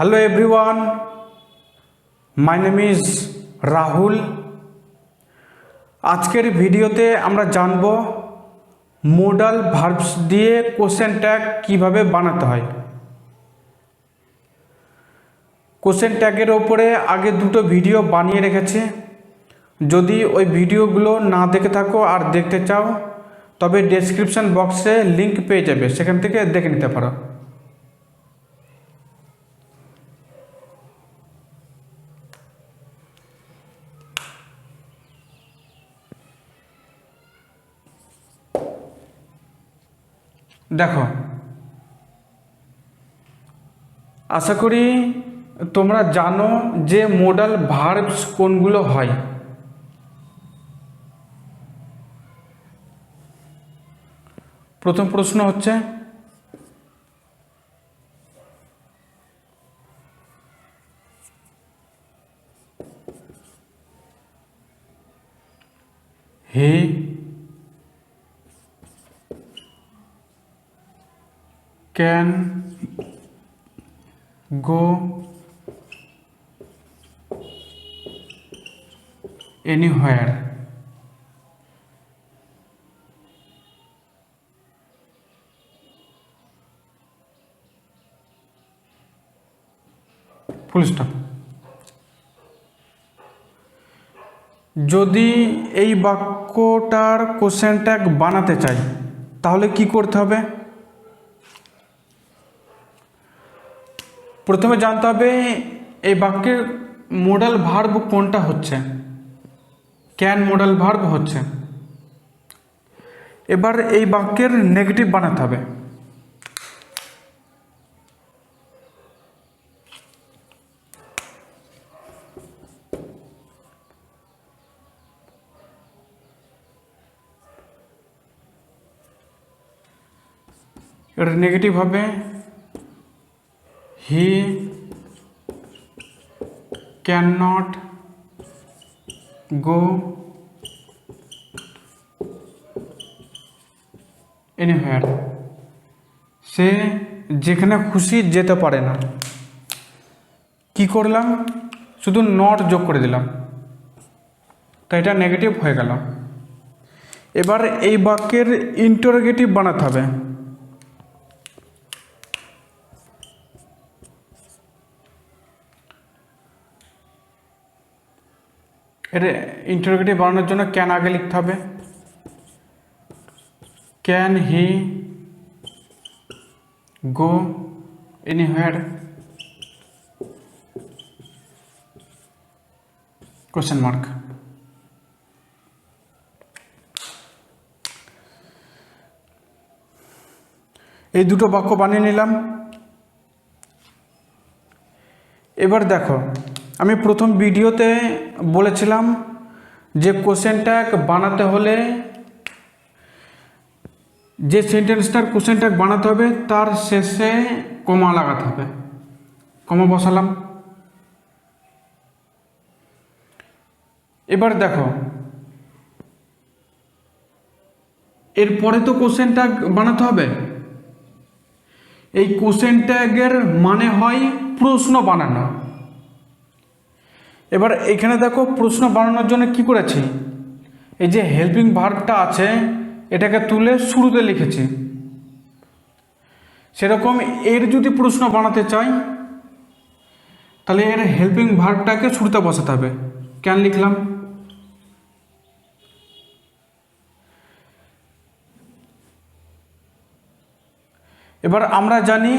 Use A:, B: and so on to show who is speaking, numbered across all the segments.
A: Hello everyone my name is Rahul আজকের ভিডিওতে আমরা জানব মোডাল ভার্বস দিয়ে কোশ্চেন ট্যাগ কীভাবে বানাতে হয়। কোশ্চেন ট্যাগের ওপরে আগে দুটো ভিডিও বানিয়ে রেখেছি। যদি ওই ভিডিওগুলো না দেখে থাকো আর দেখতে চাও, তবে ডেসক্রিপশন বক্সে লিংক পেয়ে যাবে, সেখান থেকে দেখে নিতে পারো। দেখো। আশা করি তোমরা জানো যে মোডাল ভার্বস কোনগুলো হয়। প্রথম প্রশ্ন হচ্ছে he can go anywhere. Full stop যদি এই বাক্যটার কোশ্চেন ট্যাগ বানাতে চাই, তাহলে কি করতে হবে? প্রথমে জানতে হবে এই বাক্যের মোডাল ভার্ব কোনটা হচ্ছে? ক্যান মোডাল ভার্ব হচ্ছে। এবার এই বাক্যের নেগেটিভ বানাতে হবে। এটা নেগেটিভ হবে he can not go anywhere সে যেখানে খুশি যেতে পারে না। কি করলাম? শুধু নট যোগ করে দিলাম। তো এটা নেগেটিভ হয়ে গেল। এবার এই বাক্যের ইন্টারোগেটিভ বানাতে হবে। এর ইন্টারোগেটিভ বানানোর জন্য ক্যান আগে লিখতে হবে। Can he go anywhere question mark এই দুটো বাক্য বানিয়ে নিলাম। এবার দেখো আমি প্রথম ভিডিওতে বলেছিলাম যে কোশ্চেন ট্যাগ বানাতে হলে যে সেন্টেন্সটার কোশ্চেন ট্যাগ বানাতে হবে, তার শেষে কমা লাগাতে হবে। কমা বসালাম। এবার দেখো, এরপরে তো কোশ্চেন ট্যাগ বানাতে হবে। এই কোশ্চেন ট্যাগের মানে হয় প্রশ্ন বানানো। এবার এখানে দেখো প্রশ্ন বানানোর জন্য কি করেছি? এই যে হেল্পিং ভার্বটা আছে, এটাকে তুলে শুরুতে লিখেছি। সেরকম এর যদি প্রশ্ন বানাতে চাই, তাহলে এর হেল্পিং ভার্বটাকে শুরুতে বসাতে হবে। কেন লিখলাম? এবার আমরা জানি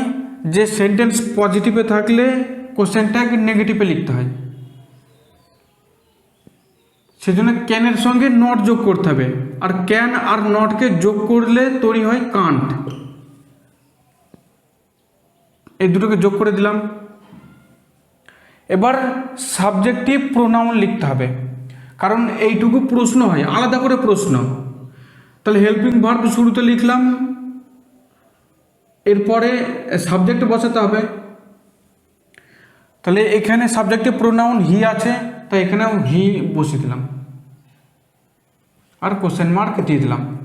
A: যে সেন্টেন্স পজিটিভে থাকলে কোশ্চেনটাকে নেগেটিভে লিখতে হয়। সেজন্য ক্যানের সঙ্গে নট যোগ করতে হবে। আর ক্যান আর নটকে যোগ করলে তৈরি হয় কান্ট এই দুটোকে যোগ করে দিলাম। এবার সাবজেক্টিভ প্রোনাউন লিখতে হবে। কারণ এইটুকু প্রশ্ন হয়, আলাদা করে প্রশ্ন। তাহলে হেল্পিং ভার্ব শুরুতে লিখলাম। এরপরে সাবজেক্ট বসাতে হবে। তাহলে এখানে সাবজেক্টিভ প্রোনাউন হি আছে। তাই এখানেও হি বসিয়ে দিলাম। আর কোশ্চেন মার্ক দিয়ে দিলাম।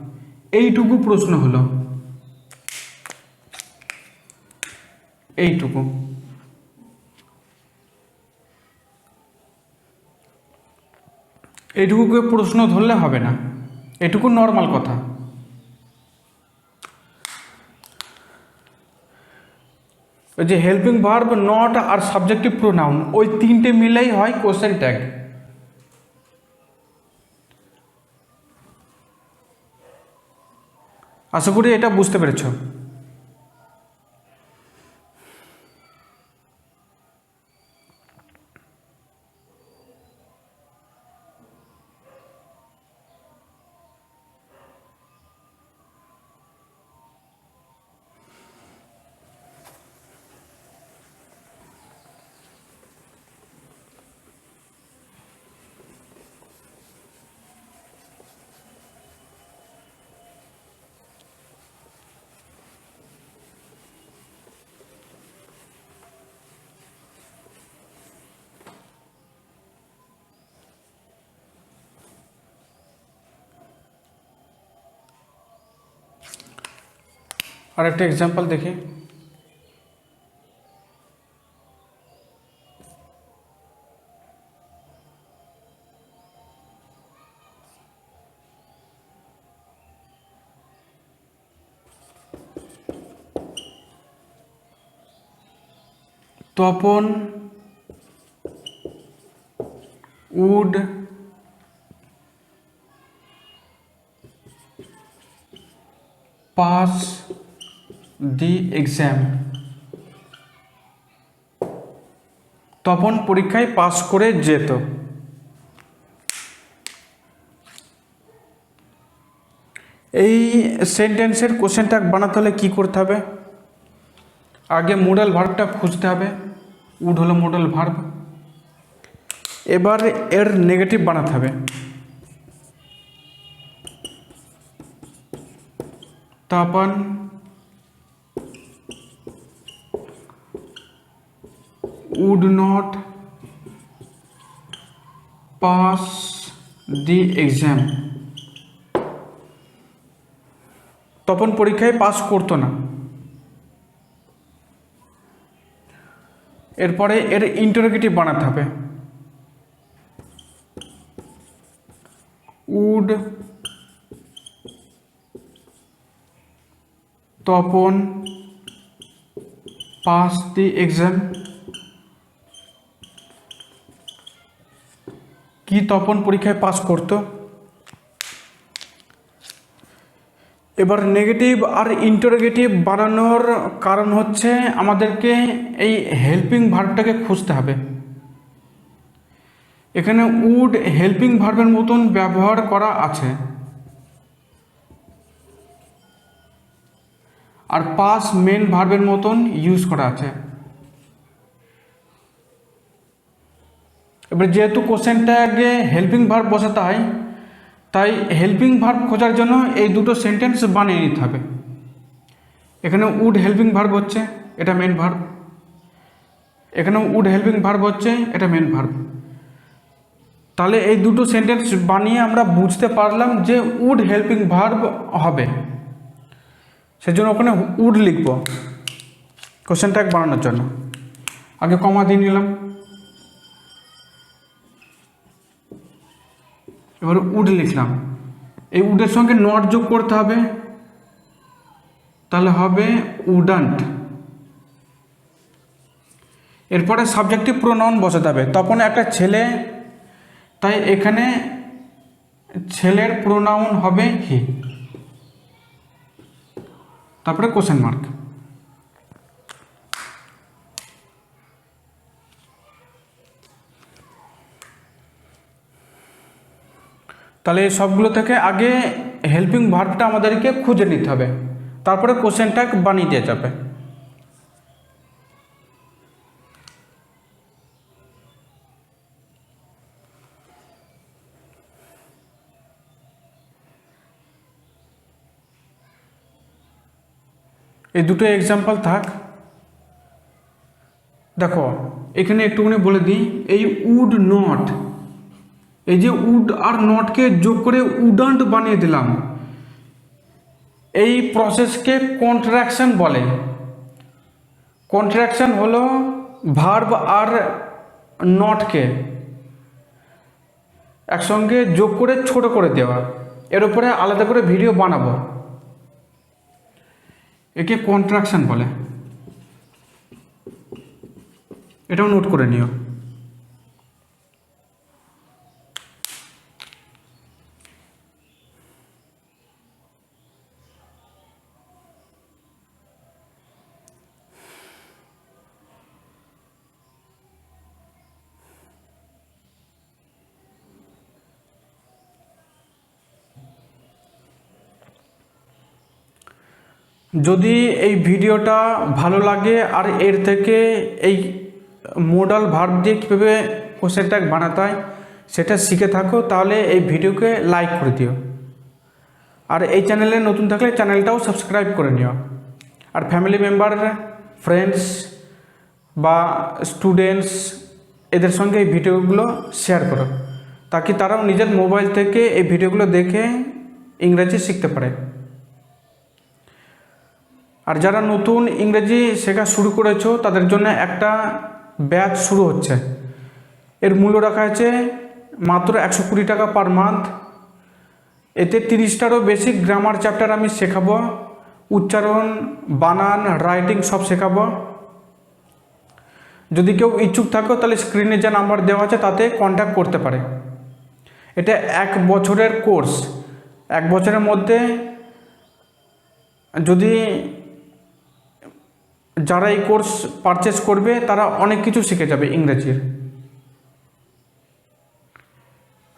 A: এইটুকু প্রশ্ন হলো। এইটুকু। এইটুকুকে প্রশ্ন ধরলে হবে না। এটুকু নর্মাল কথা। ওই যে হেল্পিং ভার্ব নট আর সাবজেক্টিভ প্রোনাউন ওই তিনটে মিলেই হয় কোশ্চেন ট্যাগ আশা করি এটা বুঝতে পেরেছ। আর একটা এক্সাম্পল দেখি Tapan would pass the exam. Tapan পরীক্ষায় পাশ করে যেত। এই সেন্টেন্সের কোশ্চেনটা বানাতে হলে কী করতে হবে? আগে মোডাল ভার্বটা খুঁজতে হবে। উড হলো মোডাল ভার্ব এবার এর নেগেটিভ বানাতে হবে। Tapan would not pass the exam. Tapan পরীক্ষায় পাস করতো না। এরপরে এর ইন্টারোগেটিভ বানাতে হবে। Would Tapan pass the exam কি তপন পরীক্ষায় পাস করত? এবার নেগেটিভ আর ইন্টারোগেটিভ বানানোর কারণ হচ্ছে আমাদেরকে এই হেল্পিং ভার্বটাকে খুঁজতে হবে। এখানে উড হেল্পিং ভার্বের মতন ব্যবহার করা আছে। আর পাস মেন ভার্বের মতন ইউজ করা আছে। এবার যেহেতু কোশ্চেনটা আগে হেল্পিং ভার্ব বসাতে হয়, তাই হেল্পিং ভার্ব খোঁজার জন্য এই দুটো সেন্টেন্স বানিয়ে নিতে হবে। এখানে উড হেল্পিং ভার্ব হচ্ছে, এটা মেন ভার্ব এখানে উড হেল্পিং ভার্ব হচ্ছে, এটা মেন ভার্ব তাহলে এই দুটো সেন্টেন্স বানিয়ে আমরা বুঝতে পারলাম যে উড হেল্পিং ভার্ব হবে। সেজন্য ওখানে উড লিখব, কোশ্চেনটা বানানোর জন্য। আগে কমা দিয়ে নিলাম। এবার উড লিখলাম। এই উডের সঙ্গে নট যোগ করতে হবে। তাহলে হবে উডান্ট। এরপরে সাবজেক্টিভ প্রোনাউন বসাতে হবে। তখন একটা ছেলে, তাই এখানে ছেলের প্রোনাউন হবে হি তারপরে কোশ্চেন মার্ক তাহলে এই সবগুলো থেকে আগে হেল্পিং ভার্বটা আমাদেরকে খুঁজে নিতে হবে। তারপরে কোশ্চেনটা বানিয়ে দেওয়া যাবে। এই দুটো এক্সাম্পল থাক। দেখো, এখানে একটুখানি বলে দিই, এই উড নট এই যে উড আর নটকে যোগ করে উডান্ট বানিয়ে দিলাম। এই প্রসেসকে কন্ট্রাকশন বলে। কন্ট্রাকশন হলো ভার্ব আর নটকে একসঙ্গে যোগ করে ছোট করে দেওয়া। এর উপরে আলাদা করে ভিডিও বানাবো। একে কন্ট্রাকশন বলে। এটাও নোট করে নিও। যদি এই ভিডিওটা ভালো লাগে আর এর থেকে এই মোডাল ভার্ব দিয়ে কীভাবে কোশ্চেন ট্যাগ বানাতে হয় সেটা শিখে থাকো, তাহলে এই ভিডিওকে লাইক করে দিও। আর এই চ্যানেলে নতুন থাকলে চ্যানেলটাও সাবস্ক্রাইব করে নিও। আর ফ্যামিলি মেম্বার ফ্রেন্ডস বা স্টুডেন্টস এদের সঙ্গে এই ভিডিওগুলো শেয়ার করো, তাকে তারাও নিজের মোবাইল থেকে এই ভিডিওগুলো দেখে ইংরেজি শিখতে পারে। আর যারা নতুন ইংরেজি শেখা শুরু করেছ, তাদের জন্য একটা ব্যাচ শুরু হচ্ছে। এর মূল্য রাখা আছে মাত্র একশো কুড়ি টাকা পার মান্থ এতে তিরিশটারও বেশি গ্রামার চ্যাপ্টার আমি শেখাবো। উচ্চারণ, বানান রাইটিং সব শেখাবো। যদি কেউ ইচ্ছুক থাকো, তাহলে স্ক্রিনে যে নাম্বার দেওয়া আছে, তাতে কন্ট্যাক্ট করতে পারে। এটা এক বছরের কোর্স এক বছরের মধ্যে যদি যারা এই কোর্স পারচেস করবে, তারা অনেক কিছু শিখে যাবে ইংরেজির।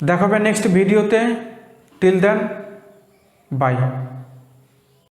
A: দেখাবে নেক্সট ভিডিওতে টিল দেন বাই